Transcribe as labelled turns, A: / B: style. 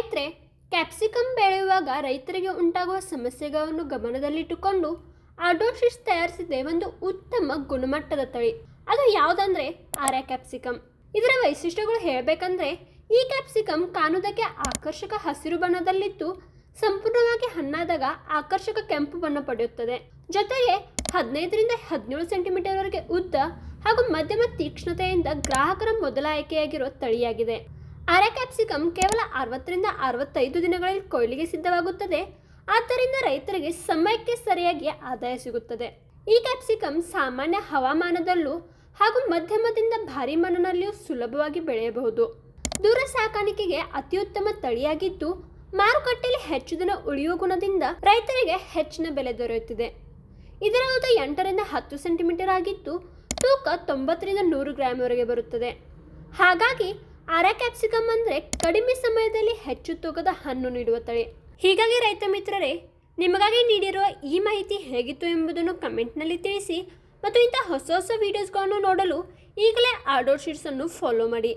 A: ಸ್ನೇಹಿತರೆ, ಕ್ಯಾಪ್ಸಿಕಂ ಬೆಳೆಯುವಾಗ ರೈತರಿಗೆ ಉಂಟಾಗುವ ಸಮಸ್ಯೆಗಳನ್ನು ಗಮನದಲ್ಲಿಟ್ಟುಕೊಂಡು ಆಡೋಶಿಸ್ ತಯಾರಿಸಿದೆ ಒಂದು ಉತ್ತಮ ಗುಣಮಟ್ಟದ ತಳಿ. ಅದು ಯಾವುದಂದ್ರೆ ಆರ್ಯ ಕ್ಯಾಪ್ಸಿಕಂ. ಇದರ ವೈಶಿಷ್ಟ್ಯಗಳು ಹೇಳಬೇಕಂದ್ರೆ, ಈ ಕ್ಯಾಪ್ಸಿಕಂ ಕಾಣುವುದಕ್ಕೆ ಆಕರ್ಷಕ ಹಸಿರು ಬಣ್ಣದಲ್ಲಿದ್ದು, ಸಂಪೂರ್ಣವಾಗಿ ಹಣ್ಣಾದಾಗ ಆಕರ್ಷಕ ಕೆಂಪು ಬಣ್ಣ ಪಡೆಯುತ್ತದೆ. ಜೊತೆಗೆ ಹದಿನೈದರಿಂದ ಹದಿನೇಳು ಸೆಂಟಿಮೀಟರ್ವರೆಗೆ ಉದ್ದ ಹಾಗೂ ಮಧ್ಯಮ ತೀಕ್ಷ್ಣತೆಯಿಂದ ಗ್ರಾಹಕರ ಮೊದಲ ಆಯ್ಕೆಯಾಗಿರುವ ತಳಿಯಾಗಿದೆ. ಆರ್ಯ ಕ್ಯಾಪ್ಸಿಕಂ ಕೇವಲ ಅರವತ್ತರಿಂದ ಅರವತ್ತೈದು ದಿನಗಳಲ್ಲಿ ಕೊಯ್ಲಿಗೆ ಸಿದ್ಧವಾಗುತ್ತದೆ. ಆದ್ದರಿಂದ ರೈತರಿಗೆ ಸಮಯಕ್ಕೆ ಸರಿಯಾಗಿ ಆದಾಯ ಸಿಗುತ್ತದೆ. ಈ ಕ್ಯಾಪ್ಸಿಕಮ್ ಸಾಮಾನ್ಯ ಹವಾಮಾನದಲ್ಲೂ ಹಾಗೂ ಮಧ್ಯಮದಿಂದ ಭಾರಿ ಮಣ್ಣಿನಲ್ಲಿಯೂ ಸುಲಭವಾಗಿ ಬೆಳೆಯಬಹುದು. ದೂರ ಸಾಕಾಣಿಕೆಗೆ ಅತ್ಯುತ್ತಮ ತಳಿಯಾಗಿದ್ದು, ಮಾರುಕಟ್ಟೆಯಲ್ಲಿ ಹೆಚ್ಚು ದಿನ ಉಳಿಯುವ ಗುಣದಿಂದ ರೈತರಿಗೆ ಹೆಚ್ಚಿನ ಬೆಲೆ ದೊರೆಯುತ್ತಿದೆ. ಇದರ ಉದ್ದ ಎಂಟರಿಂದ ಹತ್ತು ಸೆಂಟಿಮೀಟರ್ ಆಗಿದ್ದು, ತೂಕ ತೊಂಬತ್ತರಿಂದ ನೂರು ಗ್ರಾಮ್ವರೆಗೆ ಬರುತ್ತದೆ. ಹಾಗಾಗಿ ಆರ ಕ್ಯಾಪ್ಸಿಕಮ್ ಅಂದರೆ ಕಡಿಮೆ ಸಮಯದಲ್ಲಿ ಹೆಚ್ಚು ತೂಕದ ಹಣ್ಣು ನೀಡುವ ತಳಿ. ಹೀಗಾಗಿ ರೈತ ಮಿತ್ರರೇ, ನಿಮಗಾಗಿ ನೀಡಿರುವ ಈ ಮಾಹಿತಿ ಹೇಗಿತ್ತು ಎಂಬುದನ್ನು ಕಮೆಂಟ್ನಲ್ಲಿ ತಿಳಿಸಿ ಮತ್ತು ಇಂಥ ಹೊಸ ಹೊಸ ವಿಡಿಯೋಸ್ಗಳನ್ನು ನೋಡಲು ಈಗಲೇ ಆರ್ಡರ್ ಶೀಟ್ಸನ್ನು ಫಾಲೋ ಮಾಡಿ.